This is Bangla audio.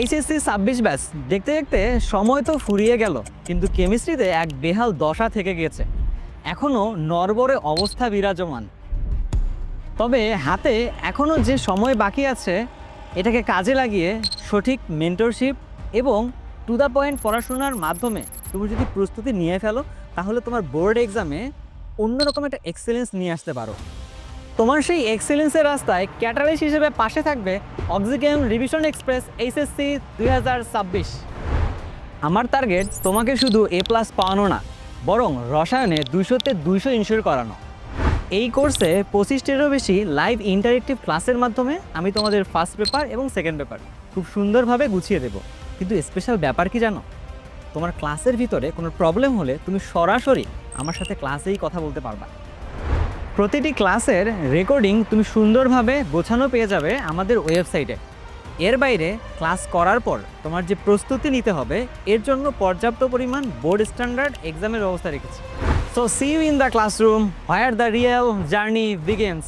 এইচএসসি ছাব্বিশ ব্যাচ। দেখতে দেখতে সময় তো ফুরিয়ে গেল, কিন্তু কেমিস্ট্রিতে এক বেহাল দশা থেকে গেছে। এখনও নরবরে অবস্থা বিরাজমান। তবে হাতে এখনও যে সময় বাকি আছে, এটাকে কাজে লাগিয়ে সঠিক মেন্টরশিপ এবং টু দ্য পয়েন্ট পড়াশোনার মাধ্যমে তুমি যদি প্রস্তুতি নিয়ে ফেলো, তাহলে তোমার বোর্ড এক্সামে অন্যরকম একটা এক্সেলেন্স নিয়ে আসতে পারো। তোমার সেই এক্সেলেন্সের রাস্তায় ক্যাটালিস্ট হিসেবে পাশে থাকবে অক্সিগেম রিভিশন এক্সপ্রেস এইচএসসি দুই হাজার ছাব্বিশ। আমার টার্গেট তোমাকে শুধু এ প্লাস পাওয়ানো না, বরং রসায়নে দুইশোতে দুইশো ইনশিওর করানো। এই কোর্সে পঁচিশটিরও বেশি লাইভ ইন্টারেক্টিভ ক্লাসের মাধ্যমে আমি তোমাদের ফার্স্ট পেপার এবং সেকেন্ড পেপার খুব সুন্দরভাবে গুছিয়ে দেবো। কিন্তু স্পেশাল ব্যাপার কি জানো? তোমার ক্লাসের ভিতরে কোনো প্রবলেম হলে তুমি সরাসরি আমার সাথে ক্লাসেই কথা বলতে পারবা। প্রতিটি ক্লাসের রেকর্ডিং তুমি সুন্দরভাবে গোছানো পেয়ে যাবে আমাদের ওয়েবসাইটে। এর বাইরে ক্লাস করার পর তোমার যে প্রস্তুতি নিতে হবে, এর জন্য পর্যাপ্ত পরিমাণ বোর্ড স্ট্যান্ডার্ড এক্সামের ব্যবস্থা রেখেছি। So see you in the classroom where the real journey begins